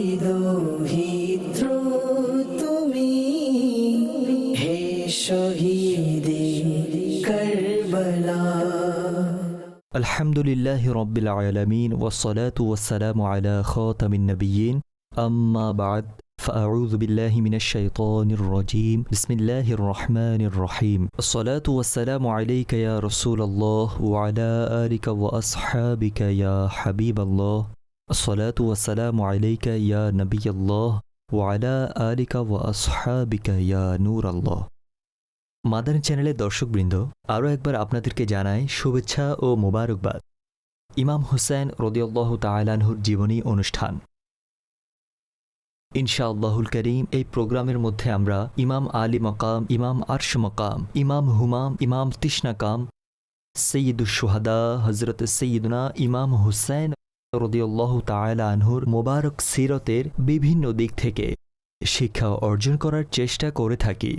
বিদোহিত্র তুমি হে শহীদে কারবালা الحمد لله رب العالمين والصلاة والسلام على خاتم النبيين أما بعد فأعوذ بالله من الشيطان الرجيم بسم الله الرحمن الرحيم الصلاة والسلام عليك يا رسول الله وعلى آلك وأصحابك يا حبيب الله الصلاة والسلام عليك يا نبي الله وعلى آلك وأصحابك يا نور الله মাদানী চ্যানেলের দর্শকবৃন্দ আরও একবার আপনাদেরকে জানাই শুভেচ্ছা ও মোবারকবাদ ইমাম হুসেন রদিয়াল্লাহ তায়ালানহুর জীবনী অনুষ্ঠান ইনশাআল্লাহুল করিম এই প্রোগ্রামের মধ্যে আমরা ইমাম আলী মকাম ইমাম আরশ মকাম ইমাম হুমাম ইমাম তিসনাকাম সৈয়দুসোহাদা হজরত সৈয়দনা ইমাম হুসেন রদিয়াল্লাহ তায়ালা আনহুর মোবারক সিরতের বিভিন্ন দিক থেকে শিক্ষা অর্জন করার চেষ্টা করে থাকি।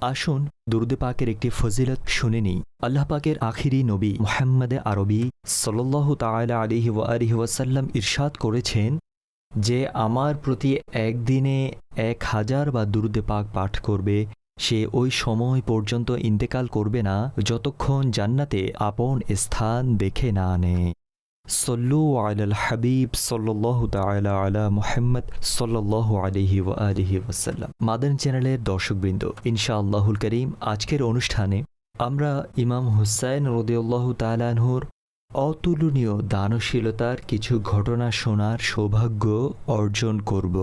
আসুন দুরুদে পাকের একটি ফজিলত শুনে নিই। আল্লাহ পাকের আখিরি নবী মোহাম্মদে আরবি সল্লাহ তালা আলিহি আলিহি ওয়াসাল্লাম ইরশাদ করেছেন যে আমার প্রতি একদিনে এক হাজার বা দুরুদে পাক পাঠ করবে, সে ওই সময় পর্যন্ত ইন্তেকাল করবে না, যতক্ষণ জান্নাতে আপন স্থান দেখে না নেয় সল্লু আলাল হাবিব সল্লাহ তালা আলা মুহাম্মদ সল্লাহ আলিহি ও আলিহি ওয়াসাল্লাম মাদান চ্যানেলের দর্শকবৃন্দ, ইনশাআল্লাহুল করিম, আজকের অনুষ্ঠানে আমরা ইমাম হুসাইন রদিউল্লাহ তালানহুর অতুলনীয় দানশীলতার কিছু ঘটনা শোনার সৌভাগ্য অর্জন করব।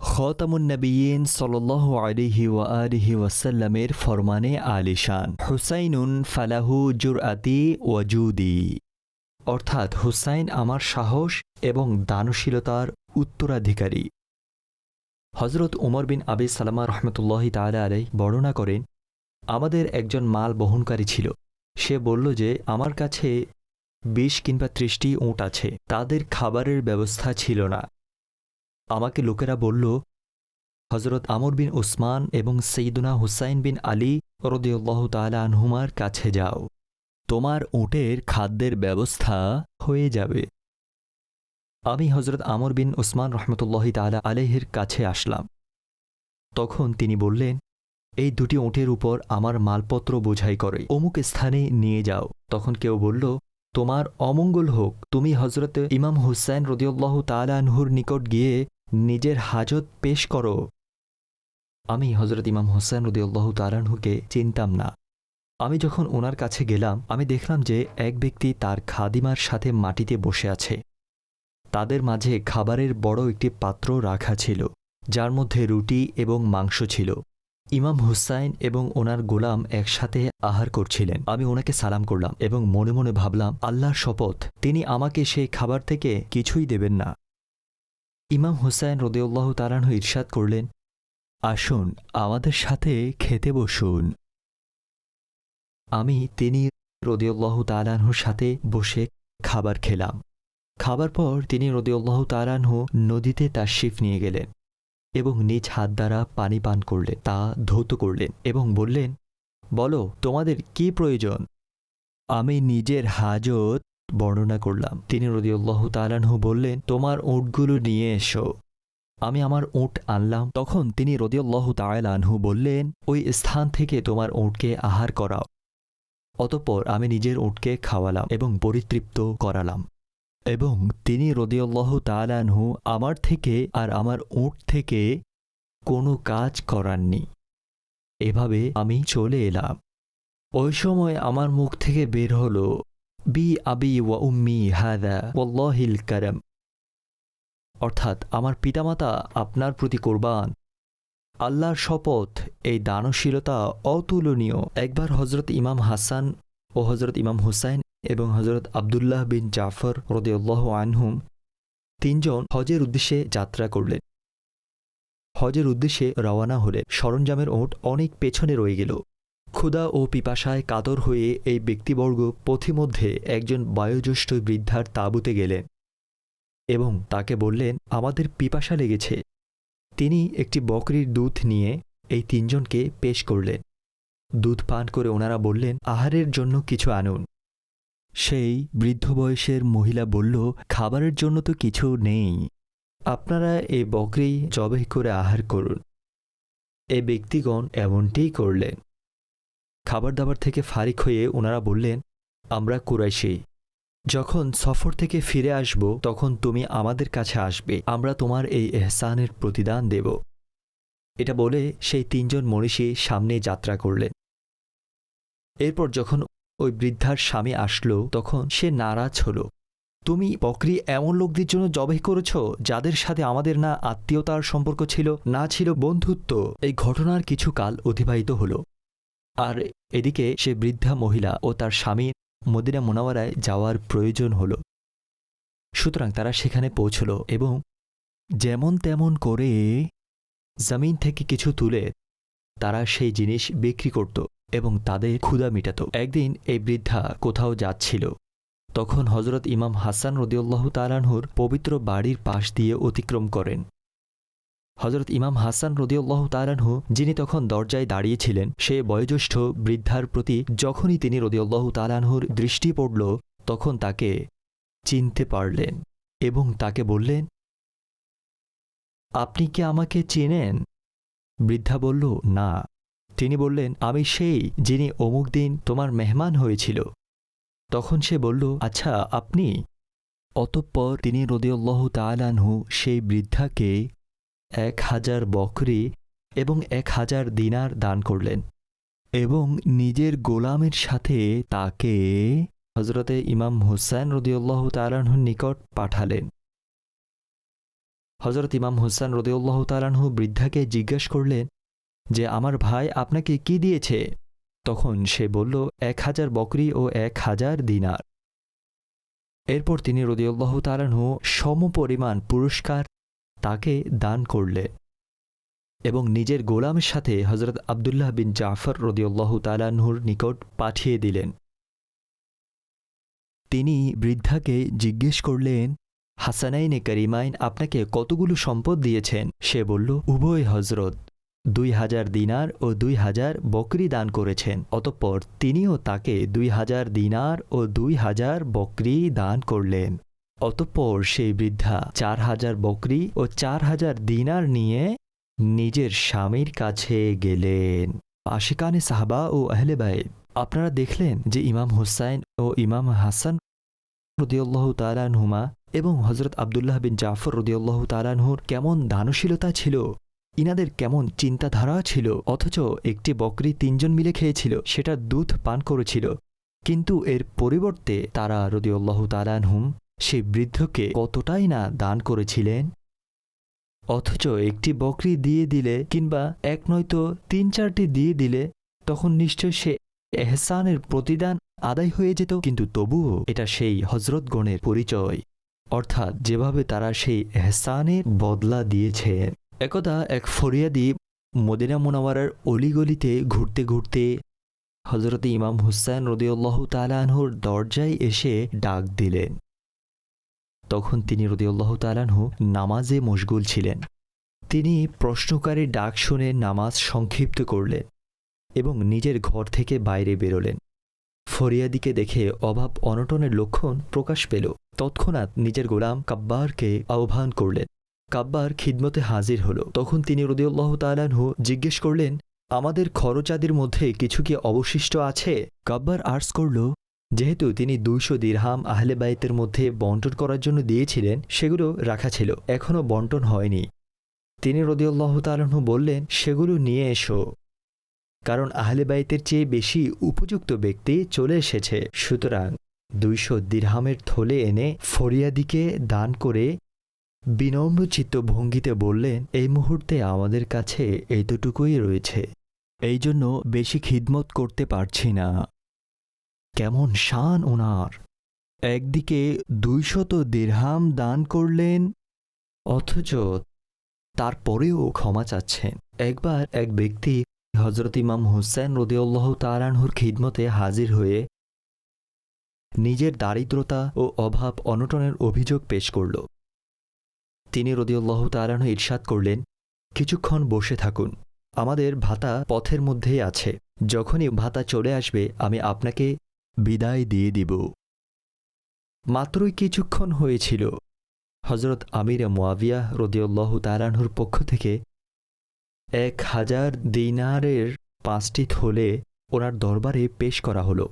খতামুন্নবীন সল্লাহ আলিহি ওয়া আলিহি ওয়াসাল্লামের ফরমানে আলিশান হুসাইনুন ফালাহু জুরআতি ওয়াজুদি অর্থাৎ হুসাইন আমার সাহস এবং দানশীলতার উত্তরাধিকারী। হজরত উমর বিন আবি সালামা রহমতুল্লাহ তালা আলাই বর্ণনা করেন, আমাদের একজন মাল বহনকারী ছিল। সে বলল যে, আমার কাছে বিশ কিংবা ত্রিশটি ওঁট আছে। তাদের খাবারের ব্যবস্থা ছিল না। আমাকে লোকেরা বলল হজরত আমর বিন ওসমান এবং সঈদুনা হুসাইন বিন আলী রদিউল্লাহ তালা আনহুমার কাছে যাও। তোমার উটের খাদ্যের ব্যবস্থা হয়ে যাবে। আমি হজরত আমর বিন ওসমান রহমতুল্লাহ তালা আলেহের কাছে আসলাম। তখন তিনি বললেন, এই দুটি উঁটের উপর আমার মালপত্র বোঝাই করে, অমুক স্থানে নিয়ে যাও। তখন কেউ বলল, তোমার অমঙ্গল হোক। তুমি হজরত ইমাম হুসাইন রদিউল্লাহ তালানহুর নিকট গিয়ে নিজের হাজত পেশ করো। আমি হজরত ইমাম হোসেন রদিউল্লাহ তালানহুকে চিনতাম না। আমি যখন ওনার কাছে গেলাম, আমি দেখলাম যে এক ব্যক্তি তার খাদিমার সাথে মাটিতে বসে আছে। তাদের মাঝে খাবারের বড় একটি পাত্র রাখা ছিল, যার মধ্যে রুটি এবং মাংস ছিল। ইমাম হুসাইন এবং ওনার গোলাম একসাথে আহার করছিলেন। আমি ওনাকে সালাম করলাম এবং মনে মনে ভাবলাম, আল্লাহর শপথ, তিনি আমাকে সেই খাবার থেকে কিছুই দেবেন না। ইমাম হুসাইন রদেউল্লাহ তালানহ ইরশাদ করলেন, আসুন, আমাদের সাথে খেতে বসুন। আমি তিনি রদিউল্লাহ তালানহুর সাথে বসে খাবার খেলাম। খাবার পর তিনি রদিউল্লাহ তালানহু নদীতে তার শিফ নিয়ে গেলেন এবং নিজ হাত দ্বারা পানি পান করলেন, তা ধৌত করলেন এবং বললেন, বলো, তোমাদের কি প্রয়োজন? আমি নিজের হাজত বর্ণনা করলাম। তিনি রদিউল্লাহ তালানহু বললেন, তোমার উঁটগুলো নিয়ে এসো। আমি আমার উঁট আনলাম। তখন তিনি রদিউল্লাহ তালানহু বললেন, ওই স্থান থেকে তোমার উঁটকে আহার করাও। অতঃপর আমি নিজের উঁটকে খাওয়ালাম এবং পরিতৃপ্ত করালাম। এবং তিনি রদিউল্লাহ তালানহু আমার থেকে আর আমার উঁট থেকে কোনো কাজ করাননি। এভাবে আমি চলে এলাম। ওই সময় আমার মুখ থেকে বের হলো। বি আবি ওয়া উম্মি হাদা ওয়াল্লাহিল কারাম। অর্থাৎ আমার পিতামাতা আপনার প্রতি কোরবান। আল্লাহর শপথ, এই দানশীলতা অতুলনীয়। একবার হজরত ইমাম হাসান ও হজরত ইমাম হুসাইন এবং হজরত আবদুল্লাহ বিন জাফর রদেউল্লাহ আনহুম তিনজন হজের উদ্দেশ্যে যাত্রা করলেন। হজের উদ্দেশ্যে রওয়ানা হলে সরঞ্জামের ওট অনেক পেছনে রয়ে গেল। ক্ষুধা ও পিপাসায় কাতর হয়ে এই ব্যক্তিবর্গ পথিমধ্যে একজন বয়োজ্যেষ্ঠ বৃদ্ধার তাঁবুতে গেলেন এবং তাকে বললেন, আমাদের পিপাসা লেগেছে। তিনি একটি বকরির দুধ নিয়ে এই তিনজনকে পেশ করলেন। দুধ পান করে ওনারা বললেন, আহারের জন্য কিছু আনুন। সেই বৃদ্ধ বয়সের মহিলা বলল, খাবারের জন্য তো কিছু নেই। আপনারা এই বকরি জবাই করে আহার করুন। এ ব্যক্তিগণ এমনটিই করলেন। খাবার দাবার থেকে ফারিক হয়ে ওনারা বললেন, আমরা কুরাইশি। যখন সফর থেকে ফিরে আসব, তখন তুমি আমাদের কাছে আসবে। আমরা তোমার এই এহসানের প্রতিদান দেব। এটা বলে সেই তিনজন মনীষী সামনে যাত্রা করলেন। এরপর যখন ওই বৃদ্ধার স্বামী আসলো, তখন সে নারাজ হলো। তুমি বকরি এমন লোকদের জন্য জবাই করেছ, যাদের সাথে আমাদের না আত্মীয়তার সম্পর্ক ছিল, না ছিল বন্ধুত্ব? এই ঘটনার কিছু কাল অতিবাহিত হলো। আর এদিকে সে বৃদ্ধা মহিলা ও তার স্বামী মদিনা মোনাওয়ারায় যাওয়ার প্রয়োজন হল। সুতরাং তারা সেখানে পৌঁছল এবং যেমন তেমন করে জমিন থেকে কিছু তুলে তারা সেই জিনিস বিক্রি করত এবং তাদের ক্ষুদা মিটাত। একদিন এই বৃদ্ধা কোথাও যাচ্ছিল। তখন হজরত ইমাম হাসান রদিউল্লাহ তালানহুর পবিত্র বাড়ির পাশ দিয়ে অতিক্রম করেন। হজরত ইমাম হাসান রদিউল্লাহ তালানহু যিনি তখন দরজায় দাঁড়িয়েছিলেন, সে বয়োজ্যেষ্ঠ বৃদ্ধার প্রতি যখনই তিনি রদিউল্লাহ তালানহুর দৃষ্টি পড়ল, তখন তাকে চিনতে পারলেন এবং তাকে বললেন, আপনি কি আমাকে চেনেন? বৃদ্ধা বলল, না। তিনি বললেন, আমি সেই যিনি অমুক দিন তোমার মেহমান হয়েছিল। তখন সে বলল আচ্ছা আপনি? অতঃপর তিনি রদিউল্লাহ তালানহু সেই বৃদ্ধাকে এক হাজার বকরি এবং এক হাজার দিনার দান করলেন এবং নিজের গোলামের সাথে তাকে হজরতে ইমাম হুসাইন রদিউল্লাহ তালানহুর নিকট পাঠালেন। হজরত ইমাম হুসাইন রদিউল্লাহ তালানহু বৃদ্ধাকে জিজ্ঞেস করলেন যে, আমার ভাই আপনাকে কি দিয়েছে? তখন সে বলল, এক হাজার বকরি ও এক হাজার দিনার। এরপর তিনি রদিউল্লাহ তালানহু সমপরিমাণ পুরস্কার তাকে দান করলে। এবং নিজের গোলামের সাথে হজরত আবদুল্লাহ বিন জাফর রদিউল্লাহ তালানহুর নিকট পাঠিয়ে দিলেন। তিনি বৃদ্ধাকে জিজ্ঞেস করলেন, হাসানাইনে করিমাইন আপনাকে কতগুলো সম্পদ দিয়েছেন? সে বলল, উভয় হজরত দুই হাজার দিনার ও দুই হাজার বকরি দান করেছেন, অতঃপর তিনিও তাকে দুই হাজার দিনার ও দুই হাজার বকরি দান করলেন। অতঃপর সেই বৃদ্ধা চার হাজার বকরি ও চার হাজার দিনার নিয়ে নিজের স্বামীর কাছে গেলেন। আশিকানে সাহাবা ও আহলে বাইত, আপনারা দেখলেন যে ইমাম হুসাইন ও ইমাম হাসান রদিউল্লাহ তালানহুমা এবং হজরত আবদুল্লাহ বিন জাফর রদিউল্লাহ তালানহুর কেমন দানশীলতা ছিল, ইনাদের কেমন চিন্তাধারা ছিল, অথচ একটি বকরি তিনজন মিলে খেয়েছিল, সেটা দুধ পান করেছিল। কিন্তু এর পরিবর্তে তারা রদিউল্লাহ তালানহুম সেই বৃদ্ধকে কতটাই না দান করেছিলেন? অথচ একটি বকরি দিয়ে দিলে কিংবা এক নয়তো তিন চারটি দিয়ে দিলে তখন নিশ্চয় সে এহসানের প্রতিদান আদায় হয়ে যেত, কিন্তু তবুও এটা সেই হজরতগণের পরিচয়। অর্থাৎ যেভাবে তারা সেই এহসানের বদলা দিয়েছে। একদা এক ফরিয়াদি মদিনা মোনাওয়ারার অলিগলিতে ঘুরতে ঘুরতে হজরত ইমাম হুসাইন রদিউল্লাহ তালানহুর দরজায় এসে ডাক দিলেন। তখন তিনি রদিউল্লাহ তালানহু নামাজে মশগুল ছিলেন। তিনি প্রশ্নকারীর ডাক শুনে নামাজ সংক্ষিপ্ত করলেন এবং নিজের ঘর থেকে বাইরে বেরোলেন। ফরিয়াদিকে দেখে অভাব অনটনের লক্ষণ প্রকাশ পেল। তৎক্ষণাৎ নিজের গোলাম কাব্বারকে আহ্বান করলেন। কাব্বার খিদমতে হাজির হল। তখন তিনি রদিউল্লাহ তালানহু জিজ্ঞেস করলেন, আমাদের খরচাদির মধ্যে কিছু কি অবশিষ্ট আছে? কাব্বার আর্টস করল যেহেতু তিনি দুইশো দিরহাম আহলে বাইতের মধ্যে বন্টন করার জন্য দিয়েছিলেন, সেগুলো রাখা ছিল। এখনও বন্টন হয়নি। তিনি রদিউল্লাহ তালাহু বললেন, সেগুলো নিয়ে এসো। কারণ আহলে বাইতের চেয়ে বেশি উপযুক্ত ব্যক্তি চলে এসেছে। সুতরাং দুইশো দিরহামের থলে এনে ফরিয়াদিকে দান করে বিনম্র চিত্ত ভঙ্গিতে বললেন, এই মুহূর্তে আমাদের কাছে এইতটুকুই রয়েছে। এই জন্য বেশি খিদমত করতে পারছি না। কেমন শান ওনার একদিকে দুইশত দিরহাম দান করলেন, অথচ তারপরেও ক্ষমা চাচ্ছেন। একবার এক ব্যক্তি হজরত ইমাম হুসেন রদিউল্লাহ তালানহুর খিদমতে হাজির হয়ে নিজের দারিদ্রতা ও অভাব অনটনের অভিযোগ পেশ করল। তিনি রদিউল্লাহ তালানহ ইরশাদ করলেন, কিছুক্ষণ বসে থাকুন, আমাদের ভাতা পথের মধ্যেই আছে। যখনই ভাতা চলে আসবে, আমি আপনাকে বিদায় দিয়ে দিব। মাত্রই কিছুক্ষণ হয়েছিল। হজরত আমির মোয়াবিয়া রদিউল্লাহ তালানহুর পক্ষ থেকে এক হাজার দিনারের পাঁচটি থলে ওনার দরবারে পেশ করা হলো।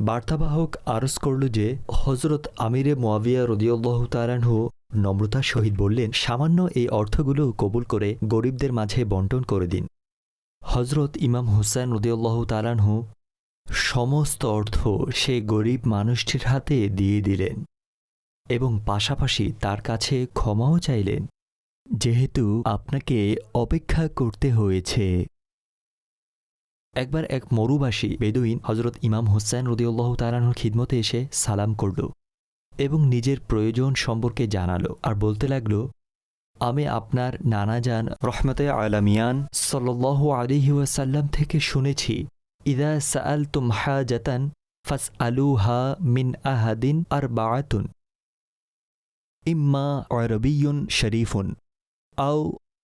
বার্তাবাহক আরজ করল যে হজরত আমিরে মোয়াবিয়া রদিউল্লাহ তালানহু নম্রতার সহিত বললেন, সামান্য এই অর্থগুলো কবুল করে গরিবদের মাঝে বন্টন করে দিন। হজরত ইমাম হুসাইন রদিউল্লাহ তালানহু সমস্ত অর্থ সে গরিব মানুষটির হাতে দিয়ে দিলেন এবং পাশাপাশি তার কাছে ক্ষমাও চাইলেন, যেহেতু আপনাকে অপেক্ষা করতে হয়েছে। একবার এক মরুবাসী বেদুইন হজরত ইমাম হোসেন রদিউল্লাহ তালানুর খিদমতে এসে সালাম করল এবং নিজের প্রয়োজন সম্পর্কে জানালো আর বলতে লাগল, আমি আপনার নানাজান রহমতে আলামিয়ান সাল্লাহ আলিহাসাল্লাম থেকে শুনেছি ইদা সাআল তুম হাজাতান ফাস আলুহা মিন আহাদিন আর বাআতুন ইম্মা আরবিয়ুন শরীফুন আও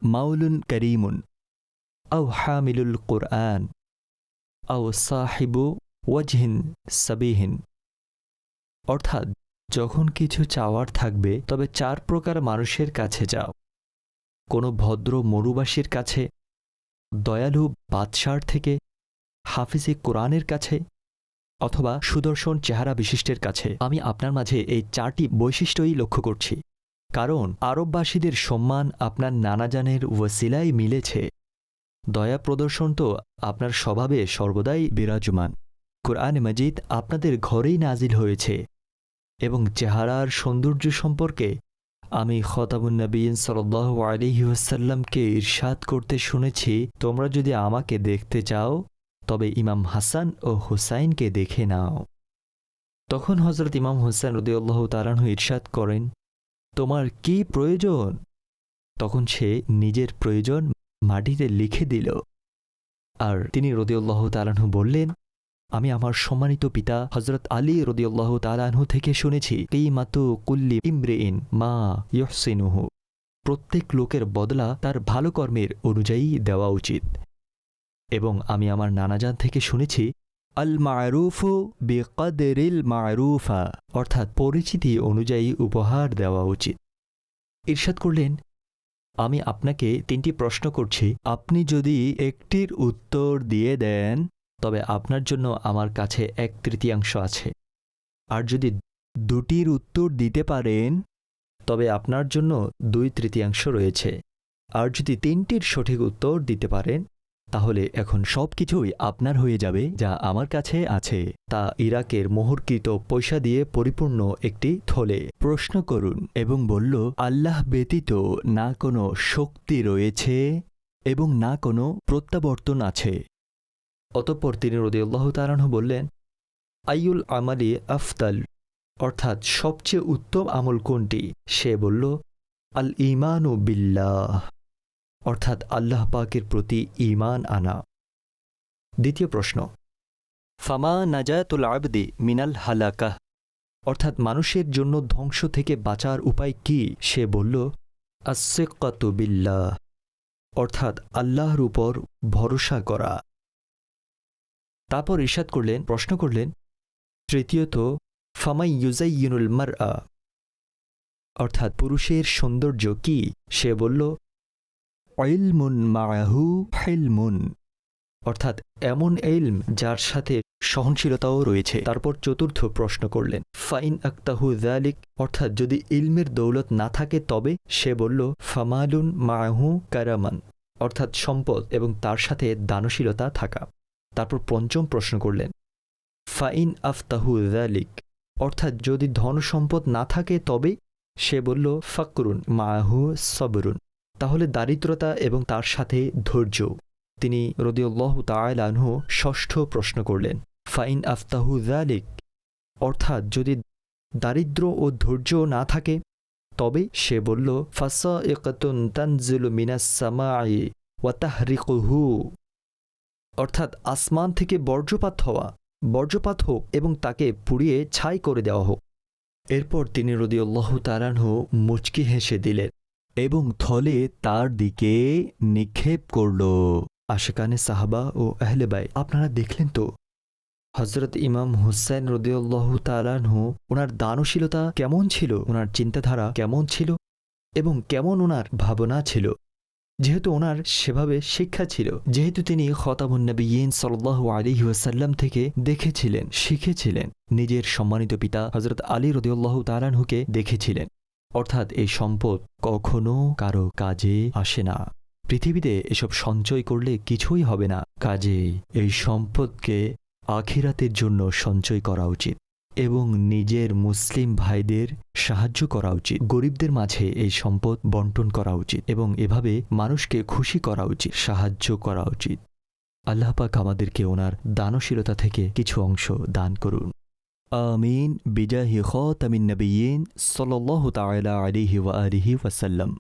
মাউলুন করিমুন আও হামিলুল কুরআন আও ওয়াজহিন অর্থাৎ যখন কিছু চাওয়ার থাকবে, তবে চার প্রকার মানুষের কাছে যাও। কোনো ভদ্র মরুবাসীর কাছে, দয়ালু বাদশার থেকে হাফিজে কোরআনের কাছে অথবা সুদর্শন চেহারা বিশিষ্টের কাছে? আমি আপনার মাঝে এই চারটি বৈশিষ্ট্যই লক্ষ্য করছি। কারণ, আরববাসীদের সম্মান আপনার নানাজানের ওয়াসিলাই মিলেছে। দয়া প্রদর্শন তো আপনার স্বভাবে সর্বদাই বিরাজমান। কোরআন মজিদ আপনাদের ঘরেই নাজিল হয়েছে। এবং চেহারার সৌন্দর্য সম্পর্কে আমি খতাবুন্নবীন সাল্লাহ আলিহাসাল্লামকে ইরশাদ করতে শুনেছি। তোমরা যদি আমাকে দেখতে চাও তবে ইমাম হাসান ও হুসাইনকে দেখে নাও। তখন হজরত ইমাম হুসাইন রদিউল্লাহ তালানহু ইরশাদ করেন, তোমার কি প্রয়োজন? তখন সে নিজের প্রয়োজন মাটিতে লিখে দিল। আর তিনি রদিউল্লাহ তালানহু বললেন, আমি আমার সম্মানিত পিতা হজরত আলী রদিউল্লাহ তালানহু থেকে শুনেছি এই মাতু কুল্লি ইমরেইন মা ইয়সিনুহু প্রত্যেক লোকের বদলা তার ভালো কর্মের অনুযায়ী দেওয়া উচিত। এবং আমি আমার নানাজান থেকে শুনেছি আল মারুফু বেকাদেরিল মারুফা, অর্থাৎ পরিচিতি অনুযায়ী উপহার দেওয়া উচিত। ঈর্ষাদ করলেন, আমি আপনাকে তিনটি প্রশ্ন করছি। আপনি যদি একটির উত্তর দিয়ে দেন, তবে আপনার জন্য আমার কাছে এক তৃতীয়াংশ আছে। আর যদি দুটির উত্তর দিতে পারেন, তবে আপনার জন্য দুই তৃতীয়াংশ রয়েছে। আর যদি তিনটির সঠিক উত্তর দিতে পারেন তাহলে এখন সব কিছুই আপনার হয়ে যাবে যা আমার কাছে আছে। তা ইরাকের মোহরকৃত পয়সা দিয়ে পরিপূর্ণ একটি থলে। প্রশ্ন করুন এবং বলল, আল্লাহ ব্যতীত না কোনো শক্তি রয়েছে এবং না কোনো প্রত্যাবর্তন আছে। অতঃপর তিনি রদিউল্লাহ তারানহ বললেন আইউল আমালি আফতাল অর্থাৎ সবচেয়ে উত্তম আমল কোনটি? সে বলল আল ইমানু বিল্লাহ। অর্থাৎ আল্লাহ পাকের প্রতি ঈমান আনা। দ্বিতীয় প্রশ্ন, ফামা নাজাতুল আবদি মিনাল হালাকাহ? অর্থাৎ মানুষের জন্য ধ্বংস থেকে বাঁচার উপায় কি? সে বলল বিল্লাহ। অর্থাৎ আল্লাহর উপর ভরসা করা। তারপর ইরশাদ করলেন, প্রশ্ন করলেন, তৃতীয়ত, ফামাই ইউজাইয়ুনুল মার অর্থাৎ পুরুষের সৌন্দর্য কি? সে বলল ইলমুন মায়াহু হেলমুন অর্থাৎ এমন এলম যার সাথে সহনশীলতাও রয়েছে। তারপর চতুর্থ প্রশ্ন করলেন, ফাইন আক্তাহু জালিক অর্থাৎ যদি ইলমের দৌলত না থাকে, তবে সে বলল, ফামালুন মায়াহু কারামান। অর্থাৎ সম্পদ এবং তার সাথে দানশীলতা থাকা। তারপর পঞ্চম প্রশ্ন করলেন, ফাইন আফতাহু জালিক অর্থাৎ যদি ধন সম্পদ না থাকে, তবে সে বলল, ফাকরুন মাহু সবরুন। তাহলে দারিদ্রতা এবং তার সাথে ধৈর্য। তিনি রদিউল্লাহ তালানহু ষষ্ঠ প্রশ্ন করলেন, ফাইন আফতাহু জালিক অর্থাৎ যদি দারিদ্র ও ধৈর্য না থাকে, তবে সে বলল ফাসা ইকতুন তানজিলু মিনাস সামাই ওয়াতাহরিকুহু অর্থাৎ আসমান থেকে বর্জ্যপাত হওয়া, বর্জ্যপাত হোক এবং তাকে পুড়িয়ে ছাই করে দেওয়া হোক। এরপর তিনি রদিউল্লাহ তালানহু মুচকি হেসে দিলেন এবং থলে তার দিকে নিক্ষেপ করল। আশেকানে সাহাবা ও আহলেবাই আপনারা দেখলেন তো? হজরত ইমাম হুসাইন রদিউল্লাহ তালানহু ওনার দানশীলতা কেমন ছিল? ওনার চিন্তাধারা কেমন ছিল? এবং কেমন ওনার ভাবনা ছিল? যেহেতু ওনার সেভাবে শিক্ষা ছিল, যেহেতু তিনি খতামুন্নবীন সাল্লাহ আলিহি ওয়াসাল্লাম থেকে দেখেছিলেন, শিখেছিলেন। নিজের সম্মানিত পিতা হজরত আলী রদিউল্লাহ তালানহুকে দেখেছিলেন। অর্থাৎ এই সম্পদ কখনো কারও কাজে আসে না। পৃথিবীতে এসব সঞ্চয় করলে কিছুই হবে না। কাজেই এই সম্পদকে আখিরাতের জন্য সঞ্চয় করা উচিত এবং নিজের মুসলিম ভাইদের সাহায্য করা উচিত। গরিবদের মাঝে এই সম্পদ বন্টন করা উচিত এবং এভাবে মানুষকে খুশি করা উচিত, সাহায্য করা উচিত। আল্লাহ পাক আমাদেরকে ওনার দানশীলতা থেকে কিছু অংশ দান করুন। آمين بجاه خاتم النبيين صلى الله تعالى عليه وآله وسلم.